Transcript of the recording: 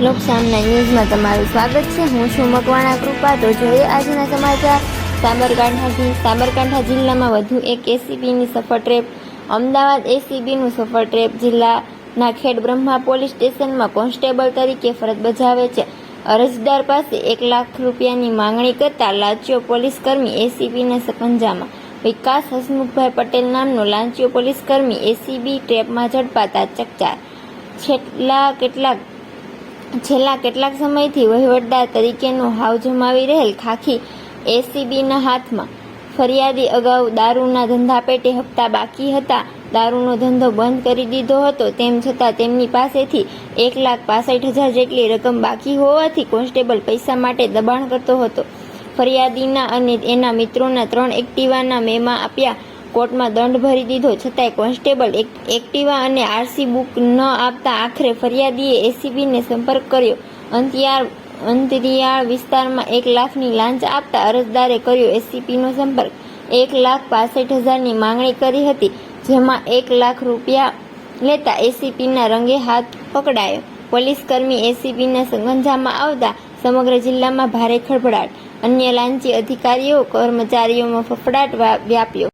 લોકસામના ન્યૂઝમાં તમારું સ્વાગત છે. હું છું મકવાણા કૃપા. તો જોઈએ આજના સમાચાર. સાબરકાંઠાથી સાબરકાંઠા જિલ્લામાં વધુ એક એસીબીની સફળ ટ્રેપ. અમદાવાદ એસીબીનું સફળ ટ્રેપ જિલ્લાના ખેડ બ્રહ્મા પોલીસ સ્ટેશનમાં કોન્સ્ટેબલ તરીકે ફરજ બજાવે છે. અરજદાર પાસે એક લાખ રૂપિયાની માંગણી કરતા લાંચિયો પોલીસ કર્મી એસીબીના સપંજામાં વિકાસ હસમુખભાઈ પટેલ નામનો લાંચિયો પોલીસ કર્મી એસીબી ટ્રેપમાં ઝડપાતા ચકચાર. છેલ્લા કેટલાક છેલ્લા કેટલાક સમયથી વહીવટદાર તરીકેનો હાવ જમાવી રહેલ ખાખી એસીબીના હાથમાં. ફરિયાદી અગાઉ દારૂના ધંધા પેટે હપ્તા બાકી હતા. દારૂનો ધંધો બંધ કરી દીધો હતો. તેમ છતાં તેમની પાસેથી એક લાખ પાસઠ હજાર જેટલી રકમ બાકી હોવાથી કોન્સ્ટેબલ પૈસા માટે દબાણ કરતો હતો. ફરિયાદીના અને એના મિત્રોના ત્રણ એક્ટિવાના મેમાં આપ્યા. કોર્ટમાં દંડ ભરી દીધો, છતાંય કોન્સ્ટેબલ એક, એક્ટિવા અને આરસી બુક ન આપતા આખરે ફરિયાદીએ એસીબીને સંપર્ક કર્યો. અંતિયાળ અંતરિયાળ વિસ્તારમાં એક લાખની લાંચ આપતા અરજદારે કર્યો એસીપીનો સંપર્ક. એક લાખ પાસઠ હજારની માંગણી કરી હતી, જેમાં એક લાખ રૂપિયા લેતા એસીપીના રંગે હાથ પકડાયો. પોલીસ કર્મી એસીપીના સંગંજામાં આવતા સમગ્ર જિલ્લામાં ભારે ખળભળાટ. અન્ય લાંચી અધિકારીઓ કર્મચારીઓમાં ફફડાટ વ્યાપ્યો.